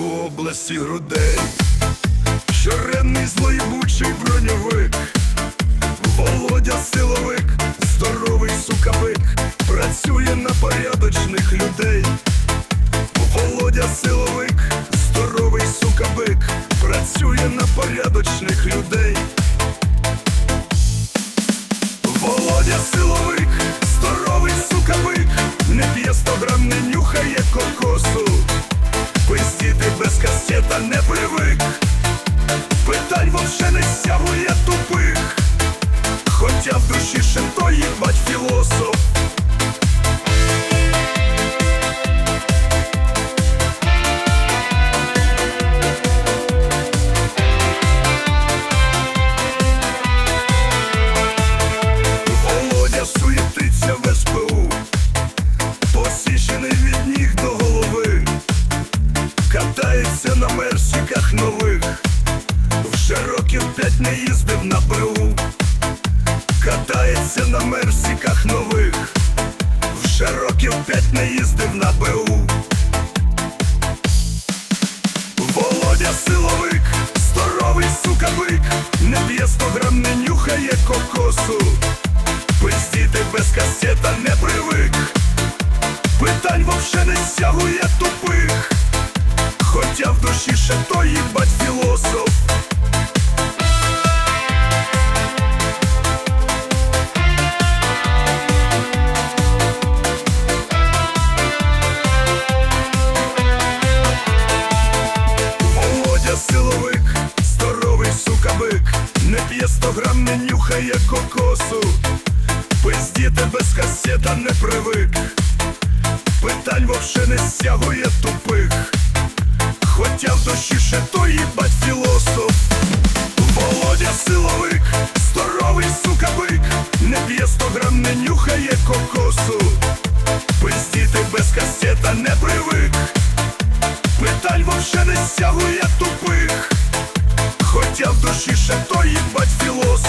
області грудей, щоренний злоєбучий броньовик, Володя силовик, здоровий сукавик, працює на порядочних катається на мерсіках нових, вже років п'ять не їздив на БУ, катається на мерсіках нових, вже років п'ять не їздив на БУ. Володя силовик, здоровий сукавик, не п'є сто грам, не нюхає кокосу. Пиздіти без кастета не привик. Питань вовше не стягує. Ще той їбать філософ. Володя силовик, здоровий сукавик, не п'є сто не нюхає кокосу. Пиздіти без касета не привик. Питань вовше не стягує тупих. Хоча в дощі ще той їбать філософ. Володя силовик, здоровий сукавик, не п'є сто грам, не нюхає кокосу. Пиздіти без кастета не привик. Питань вовше не стягує тупих. Хотя в душі ще той їбать філософ.